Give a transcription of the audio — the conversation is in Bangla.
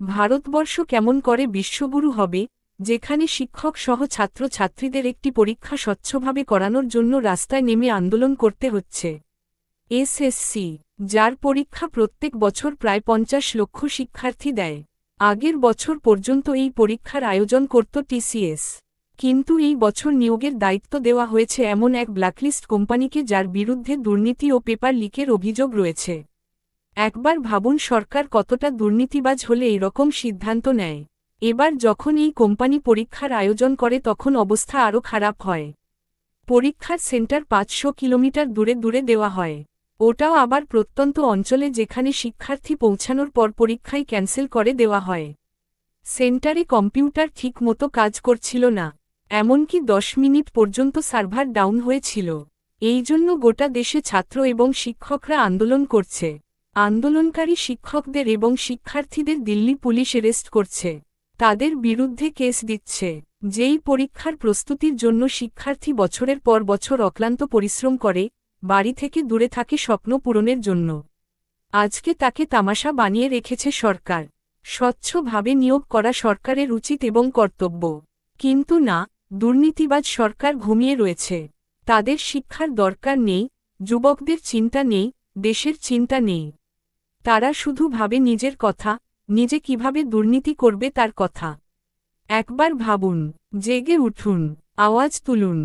ভারতবর্ষ কেমন করে বিশ্বগুরু হবে, যেখানে শিক্ষক সহ ছাত্রছাত্রীদের একটি পরীক্ষা স্বচ্ছভাবে করানোর জন্য রাস্তায় নেমে আন্দোলন করতে হচ্ছে। এসএসসি, যার পরীক্ষা প্রত্যেক বছর প্রায় পঞ্চাশ লক্ষ শিক্ষার্থী দেয়। আগের বছর পর্যন্ত এই পরীক্ষার আয়োজন করত টিসিএস। কিন্তু এই বছর নিয়োগের দায়িত্ব দেওয়া হয়েছে এমন এক ব্ল্যাকলিস্ট কোম্পানিকে যার বিরুদ্ধে দুর্নীতি ও পেপার লিকের অভিযোগ রয়েছে। একবার ভাবুন সরকার কতটা দুর্নীতিবাজ হলে এরকম সিদ্ধান্ত নেয়। এবার যখন এই কোম্পানি পরীক্ষার আয়োজন করে তখন অবস্থা আরও খারাপ হয়। পরীক্ষার সেন্টার পাঁচশো কিলোমিটার দূরে দূরে দেওয়া হয়। ওটাও আবার প্রত্যন্ত অঞ্চলে যেখানে শিক্ষার্থী পৌঁছানোর পর পরীক্ষাই ক্যান্সেল করে দেওয়া হয়। সেন্টারে কম্পিউটার ঠিক মতো কাজ করছিল না, এমনকি দশ মিনিট পর্যন্ত সার্ভার ডাউন হয়েছিল। এই জন্য গোটা দেশে ছাত্র এবং শিক্ষকরা আন্দোলন করছে। আন্দোলনকারী শিক্ষকদের এবং শিক্ষার্থীদের দিল্লি পুলিশ এরেস্ট করছে। তাদের বিরুদ্ধে কেস দিচ্ছে। যেই পরীক্ষার প্রস্তুতির জন্য শিক্ষার্থী বছরের পর বছর অক্লান্ত পরিশ্রম করে, বাড়ি থেকে দূরে থাকে স্বপ্ন পূরণের জন্য। আজকে তাকে তামাশা বানিয়ে রেখেছে সরকার। স্বচ্ছভাবে নিয়োগ করা সরকারের উচিত এবং কর্তব্য। কিন্তু না, দুর্নীতিবাজ সরকার ঘুমিয়ে রয়েছে। তাদের শিক্ষার দরকার নেই, যুবকদের চিন্তা নেই, দেশের চিন্তা নেই। তারা শুধু ভাবে নিজের কথা, নিজে কীভাবে দুর্নীতি করবে তার কথা। একবার ভাবুন, জেগে উঠুন, আওয়াজ তুলুন।